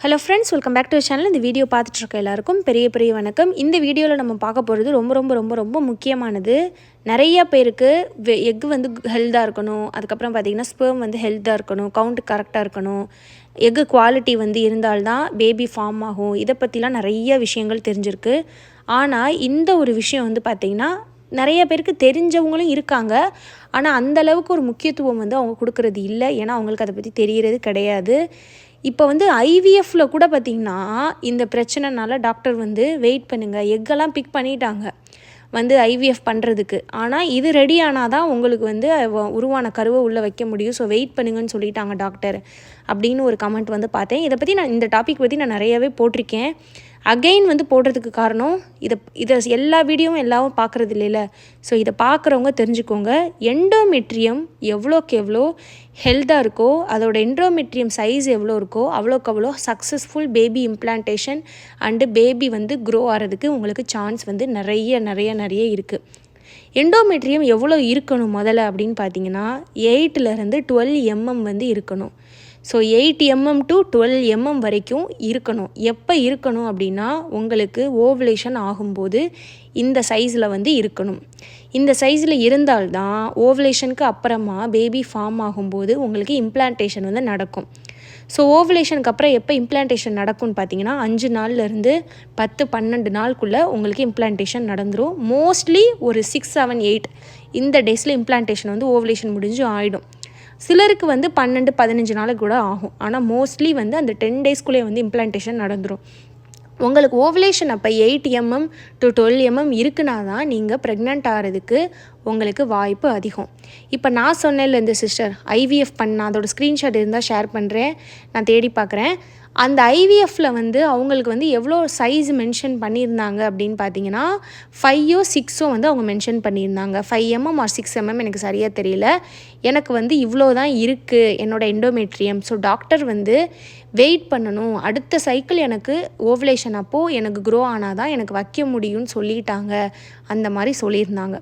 Hello friends welcome back to channel இந்த video பார்த்துட்டு இருக்க எல்லாருக்கும் பெரிய பெரிய வணக்கம். இந்த வீடியோவில் நம்ம பார்க்க போகிறது ரொம்ப ரொம்ப ரொம்ப ரொம்ப முக்கியமானது. நிறைய பேருக்கு எக் வந்து ஹெல்த்தாக இருக்கணும். அதுக்கப்புறம் பார்த்திங்கன்னா ஸ்பெர்ம் வந்து ஹெல்த்தாக இருக்கணும். கவுண்ட் கரெக்டாக இருக்கணும். எக்கு குவாலிட்டி வந்து இருந்தால்தான் பேபி ஃபார்ம் ஆகும். இதை பற்றிலாம் நிறைய விஷயங்கள் தெரிஞ்சிருக்கு. ஆனால் இந்த ஒரு விஷயம் வந்து பார்த்திங்கன்னா நிறைய பேருக்கு தெரிஞ்சவங்களும் இருக்காங்க. ஆனால் அந்த அளவுக்கு ஒரு முக்கியத்துவம் வந்து அவங்க கொடுக்கறது இல்லை. ஏன்னா அவங்களுக்கு அதை பற்றி தெரிகிறது கிடையாது. இப்போ வந்து ஐவிஎஃப்ல கூட பார்த்திங்கன்னா இந்த பிரச்சனைனால டாக்டர் வந்து வெயிட் பண்ணுங்கள் எக்கெல்லாம் பிக் பண்ணிட்டாங்க. வந்து ஐவிஎஃப் பண்ணுறதுக்கு ஆனால் இது ரெடி ஆனால் தான் உங்களுக்கு வந்து உருவான கருவை உள்ளே வைக்க முடியும். ஸோ வெயிட் பண்ணுங்கன்னு சொல்லிட்டாங்க டாக்டர் அப்படின்னு ஒரு கமெண்ட் வந்து பார்த்தேன். இதை பற்றி நான் இந்த டாபிக் பற்றி நான் நிறையவே போட்டிருக்கேன். அகைன் வந்து போடுறதுக்கு காரணம் இதை இதை எல்லா வீடியோவும் எல்லாரும் பார்க்குறது இல்லைல்ல. ஸோ இதை பார்க்குறவங்க தெரிஞ்சுக்கோங்க எண்டோமெட்ரியம் எவ்வளோக்கு எவ்வளோ ஹெல்த்தாக இருக்கோ அதோட எண்டோமெட்ரியம் சைஸ் எவ்வளோ இருக்கோ அவ்வளோக்கு அவ்வளோ successful baby implantation and baby வந்து க்ரோ ஆகிறதுக்கு உங்களுக்கு சான்ஸ் வந்து நிறைய நிறைய நிறைய இருக்குது எண்டோமெட்ரியம் எவ்வளோ இருக்கணும் முதல்ல அப்படின்னு பார்த்தீங்கன்னா எயிட்டிலேருந்து டுவெல் எம்எம் வந்து இருக்கணும். So eight MM to twelve MM வரைக்கும் இருக்கணும். எப்போ இருக்கணும் அப்படின்னா உங்களுக்கு ஓவலேஷன் ஆகும்போது இந்த சைஸில் வந்து இருக்கணும். இந்த சைஸில் இருந்தால்தான் ஓவலேஷனுக்கு அப்புறமா பேபி ஃபார்ம் ஆகும்போது உங்களுக்கு இம்ப்ளான்டேஷன் வந்து நடக்கும். ஸோ ஓவலேஷனுக்கு அப்புறம் எப்போ இம்ப்ளான்டேஷன் நடக்கும்னு பார்த்தீங்கன்னா அஞ்சு நாள்லேருந்து பத்து பன்னெண்டு நாளுக்குள்ளே உங்களுக்கு இம்ப்ளான்டேஷன் நடந்துடும் மோஸ்ட்லி ஒரு சிக்ஸ் செவன் எயிட் இந்த டேஸில் இம்ப்ளான்டேஷன் வந்து ஓவலேஷன் முடிஞ்சு ஆகிடும் சிலருக்கு வந்து பன்னெண்டு பதினஞ்சு நாளைக்கு கூட ஆகும். ஆனால் மோஸ்ட்லி வந்து அந்த டென் டேஸ்க்குள்ளே வந்து இம்ப்ளான்டேஷன் நடந்துரும். உங்களுக்கு ஓவலேஷன் அப்போ eight MM to twelve MM இருக்குன்னா தான் நீங்கள் ப்ரெக்னென்ட் ஆகிறதுக்கு உங்களுக்கு வாய்ப்பு அதிகம். இப்போ நான் சொன்னேன்ல இந்த சிஸ்டர் ஐவிஎஃப் பண்ண அதோட ஸ்க்ரீன்ஷாட் இருந்தால் ஷேர் பண்ணுறேன் நான் தேடி பார்க்குறேன் அந்த ஐவிஎஃப்பில் வந்து அவங்களுக்கு வந்து எவ்வளோ சைஸ் மென்ஷன் பண்ணியிருந்தாங்க அப்படின்னு பார்த்தீங்கன்னா ஃபைவோ சிக்ஸோ வந்து அவங்க மென்ஷன் பண்ணியிருந்தாங்க. Five MM or six MM எனக்கு சரியாக தெரியல. எனக்கு வந்து இவ்வளோ தான் இருக்குது என்னோட எண்டோமெட்ரியம் ஸோ டாக்டர் வந்து வெயிட் பண்ணணும். அடுத்த சைக்கிள் எனக்கு ஓவலேஷன் அப்போது எனக்கு க்ரோ ஆனால் தான் எனக்கு வைக்க முடியும்னு சொல்லிட்டாங்க. அந்த மாதிரி சொல்லியிருந்தாங்க.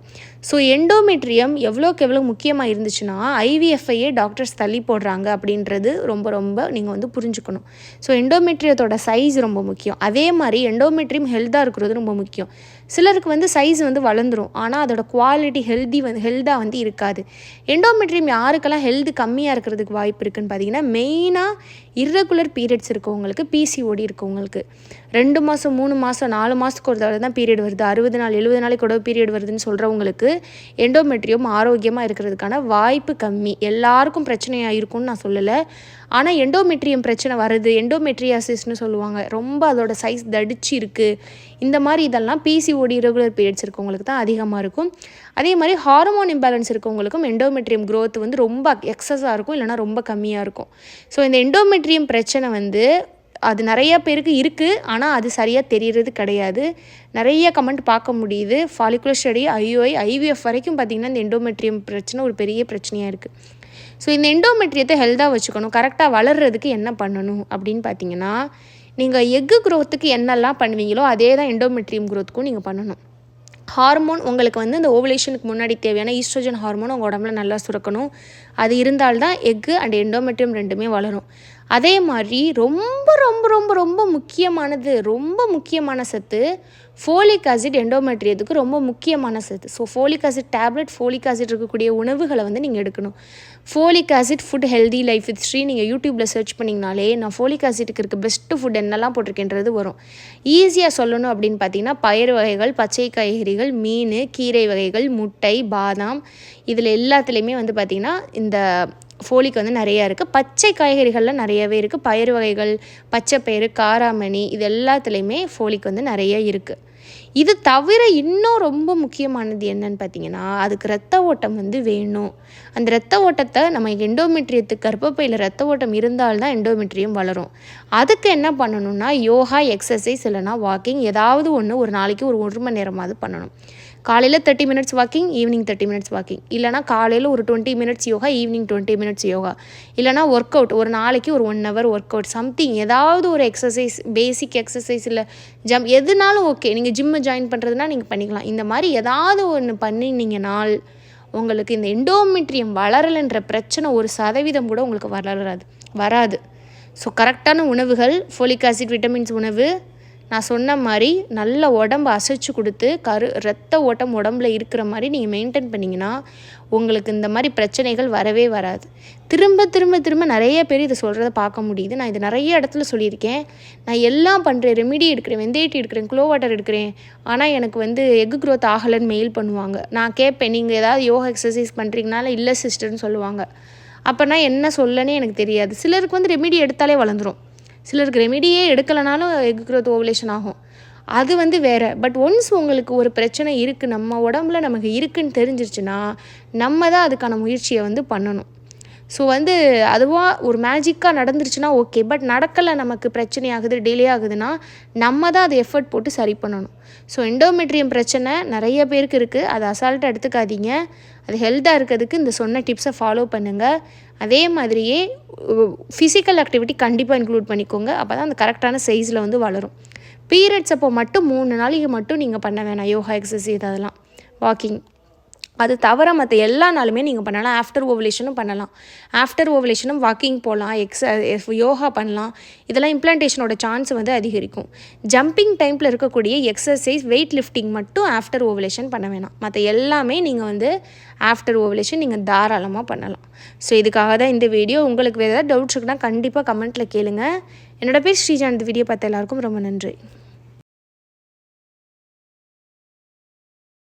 ஸோ எண்டோமெட்ரியம் எவ்வளோக்கு எவ்வளோ முக்கியமாக இருந்துச்சுன்னா ஐவிஎஃப்ஐயே டாக்டர்ஸ் தள்ளி போடுறாங்க அப்படின்றது ரொம்ப ரொம்ப நீங்கள் வந்து புரிஞ்சுக்கணும். ஸோ எண்டோமெட்ரியத்தோட சைஸ் ரொம்ப முக்கியம். அதே மாதிரி எண்டோமெட்ரியம் ஹெல்த்தாக இருக்கிறது ரொம்ப முக்கியம். சிலருக்கு வந்து சைஸ் வந்து வளர்ந்துரும். ஆனால் அதோட குவாலிட்டி ஹெல்தி வந்து ஹெல்த்தாக வந்து இருக்காது. எண்டோமெட்ரியம் யாருக்கெல்லாம் ஹெல்த் கம்மியாக இருக்கிறதுக்கு வாய்ப்பு இருக்குன்னு பார்த்தீங்கன்னா மெயினாக இர்ரெகுலர் பீரியட்ஸ் இருக்கவங்களுக்கு பிசிஓடி இருக்கவங்களுக்கு. ரெண்டு மாதம் மூணு மாதம் நாலு மாதத்துக்கு ஒரு தடவை தான் பீரியட் வருது. அறுபது நாள் எழுபது நாளைக்கு கூட பீரியட் வருதுன்னு சொல்கிறவங்களுக்கு எண்டோமெட்ரியம் ஆரோக்கியமாக இருக்கிறதுக்கான வாய்ப்பு கம்மி. எல்லாருக்கும் பிரச்சனையாக இருக்கும்னு நான் சொல்லலை. ஆனால் எண்டோமெட்ரியம் பிரச்சனை வருது. எண்டோமெட்ரியாசிஸ்னு சொல்லுவாங்க. ரொம்ப அதோட சைஸ் தடிச்சு இருக்குது இந்த மாதிரி இதெல்லாம் பிசிஓடி ரெகுலர் பீரியட்ஸ் இருக்கவங்களுக்கு தான் அதிகமாக இருக்கும். அதே மாதிரி ஹார்மோன் இம்பேலன்ஸ் இருக்கவங்களுக்கும் எண்டோமெட்ரியம் க்ரோத் வந்து ரொம்ப எக்ஸஸாக இருக்கும் இல்லைனா ரொம்ப கம்மியாக இருக்கும். ஸோ இந்த எண்டோமெட்ரியம் பிரச்சனை வந்து அது நிறைய பேருக்கு இருக்குது ஆனால் அது சரியாக தெரியறது கிடையாது. நிறைய கமெண்ட் பார்க்க முடியுது. ஃபாலிகுலர் ஸ்டடி ஐஓஐ ஐவிஎஃப் வரைக்கும் பார்த்திங்கன்னா இந்த எண்டோமெட்ரியம் பிரச்சனை ஒரு பெரிய பிரச்சனையாக இருக்குது ஸோ இந்த எண்டோமெட்ரியத்தை ஹெல்த்தாக வச்சுக்கணும். கரெக்டாக வளர்கிறதுக்கு என்ன பண்ணணும் அப்படின்னு பார்த்தீங்கன்னா நீங்கள் எக்கு க்ரோத்துக்கு என்னெல்லாம் பண்ணுவீங்களோ அதே தான் எண்டோமெட்ரியம் க்ரோத்துக்கும் நீங்கள் பண்ணணும். ஹார்மோன் உங்களுக்கு வந்து இந்த ஓவலேஷனுக்கு முன்னாடி தேவையான ஈஸ்ட்ரோஜன் ஹார்மோன் உங்கள் உடம்புல நல்லா சுரக்கணும். அது இருந்தால்தான் எக்கு அண்ட் எண்டோமெட்ரியம் ரெண்டுமே வளரும். அதே மாதிரி ரொம்ப ரொம்ப ரொம்ப ரொம்ப முக்கியமானது ரொம்ப முக்கியமான சத்து ஃபோலிக் ஆசிட் எண்டோமெட்ரியத்துக்கு ரொம்ப முக்கியமான சத்து. So folic acid tablet folic acid இருக்கக்கூடிய உணவுகளை வந்து நீங்கள் எடுக்கணும். Folic acid food healthy life with Sri நீங்கள் யூடியூப்பில் சர்ச் பண்ணிங்கனாலே நான் ஃபோலிக் ஆசிட்டுக்கு இருக்க பெஸ்ட்டு ஃபுட் என்னெல்லாம் போட்டிருக்கேன்றது வரும். ஈஸியாக சொல்லணும் அப்படின்னு பார்த்தீங்கன்னா பயிர் வகைகள் பச்சை காய்கறிகள் மீன் கீரை வகைகள் முட்டை பாதாம் இதில் எல்லாத்துலேயுமே வந்து பார்த்திங்கன்னா இந்த ஃபோலிக் வந்து நிறையா இருக்குது பச்சை காய்கறிகளில் நிறையவே இருக்குது பயிர் வகைகள் பச்சை பயிறு காராமணி இது எல்லாத்துலேயுமே ஃபோலிக் வந்து நிறைய இருக்குது இது தவிர இன்னும் ரொம்ப முக்கியமானது என்னன்னு பார்த்தீங்கன்னா அதுக்கு ரத்த ஓட்டம் வந்து வேணும். அந்த ரத்த ஓட்டத்தை நம்ம எண்டோமெட்ரியத்துக்கு கர்ப்பப்பையில் ரத்த ஓட்டம் இருந்தால்தான் எண்டோமெட்ரியம் வளரும். அதுக்கு என்ன பண்ணணும்னா யோகா எக்ஸசைஸ் இல்லைனா வாக்கிங் ஏதாவது ஒன்று ஒரு நாளைக்கு ஒரு ஒரு மணி நேரமாவது பண்ணணும். காலையில் thirty minutes walking evening thirty minutes walking இல்லைனா காலையில் ஒரு twenty minutes yoga evening twenty minutes yoga. இல்லைனா ஒர்க் அவுட் ஒரு நாளைக்கு ஒரு one hour work out something ஏதாவது ஒரு எக்ஸசைஸ் பேசிக் எக்ஸசைஸ் இல்லை ஜம் எதுனாலும் ஓகே நீங்கள் ஜிம்மு ஜாயின் பண்ணுறதுனா நீங்கள் பண்ணிக்கலாம். இந்த மாதிரி ஏதாவது ஒன்று பண்ணினீங்கனால் உங்களுக்கு இந்த எண்டோமெட்ரியம் வளரலைன்ற பிரச்சனை ஒரு சதவீதம் கூட உங்களுக்கு வளராது. வராது. ஸோ கரெக்டான உணவுகள் ஃபோலிக் ஆசிட் விட்டமின்ஸ் உணவு நான் சொன்ன மாதிரி நல்ல உடம்பு அசைச்சு கொடுத்து கரு ரத்த ஓட்டம் உடம்புல இருக்கிற மாதிரி நீங்கள் மெயின்டைன் பண்ணிங்கன்னா உங்களுக்கு இந்த மாதிரி பிரச்சனைகள் வரவே வராது. திரும்ப திரும்ப திரும்ப நிறைய பேர் இதை சொல்கிறத பார்க்க முடியுது. நான் இது நிறைய இடத்துல சொல்லியிருக்கேன். நான் எல்லாம் பண்ணுறேன் ரெமிடி எடுக்கிறேன் வெந்தயட்டி எடுக்கிறேன் க்ளோ வாட்டர் எடுக்கிறேன். ஆனால் எனக்கு வந்து எக்கு க்ரோத் ஆகலைன்னு மெயில் பண்ணுவாங்க. நான் கேட்பேன் நீங்கள் ஏதாவது யோகா எக்ஸசைஸ் பண்ணுறீங்கனால இல்லை சிஸ்டர்னு சொல்லுவாங்க. அப்போனா என்ன சொல்லனே எனக்கு தெரியாது. சிலருக்கு வந்து ரெமிடி எடுத்தாலே வளர்ந்துடும் சிலருக்கு ரெமிடியே எடுக்கலைனாலும் எக் க்ரோத் ஓவலேஷன் ஆகும். அது வந்து வேறு. பட் ஒன்ஸ் உங்களுக்கு ஒரு பிரச்சனை இருக்குது நம்ம உடம்புல நமக்கு இருக்குன்னு தெரிஞ்சிருச்சுன்னா நம்ம தான் அதுக்கான முயற்சியை வந்து பண்ணணும். ஸோ வந்து அதுவாக ஒரு மேஜிக்காக நடந்துருச்சுன்னா ஓகே பட் நடக்கலை நமக்கு பிரச்சனை ஆகுது டிலே ஆகுதுன்னா நம்ம தான் அதை எஃபர்ட் போட்டு சரி பண்ணணும். ஸோ எண்டோமெட்ரியம் பிரச்சனை நிறைய பேருக்கு இருக்குது அதை அசால்ட்டாக எடுத்துக்காதீங்க. அது ஹெல்த்தாக இருக்கிறதுக்கு இந்த சொன்ன டிப்ஸை ஃபாலோ பண்ணுங்கள் அதே மாதிரியே ஃபிசிக்கல் ஆக்டிவிட்டி கண்டிப்பாக இன்க்ளூட் பண்ணிக்கோங்க. அப்போ தான் அந்த கரெக்டான சைஸில் வந்து வளரும். பீரியட்ஸ் அப்போ மட்டும் மூணு நாளைக்கு மட்டும் நீங்கள் பண்ண வேணாம். யோகா எக்ஸசைஸ் அதெல்லாம் வாக்கிங் அது தவிர மற்ற எல்லா நாளுமே நீங்கள் பண்ணலாம். ஆஃப்டர் ஓவலேஷனும் பண்ணலாம். ஆஃப்டர் ஓவலேஷனும் வாக்கிங் போகலாம் எக்ஸ யோகா பண்ணலாம். இதெல்லாம் இம்ப்ளான்டேஷனோட சான்ஸ் வந்து அதிகரிக்கும். ஜம்பிங் டைமில் இருக்கக்கூடிய எக்ஸசைஸ் வெயிட் லிஃப்டிங் மட்டும் ஆஃப்டர் ஓவலேஷன் பண்ண வேணாம். மற்ற எல்லாமே நீங்கள் வந்து ஆஃப்டர் ஓவலேஷன் நீங்கள் தாராளமாக பண்ணலாம். ஸோ இதுக்காக தான் இந்த வீடியோ உங்களுக்கு வேறு ஏதாவது டவுட்ஸ் இருக்குன்னா கண்டிப்பாக கமெண்ட்டில் கேளுங்கள் என்னோட பேர் ஸ்ரீஜான் இந்த வீடியோ பார்த்த எல்லாருக்கும் ரொம்ப நன்றி.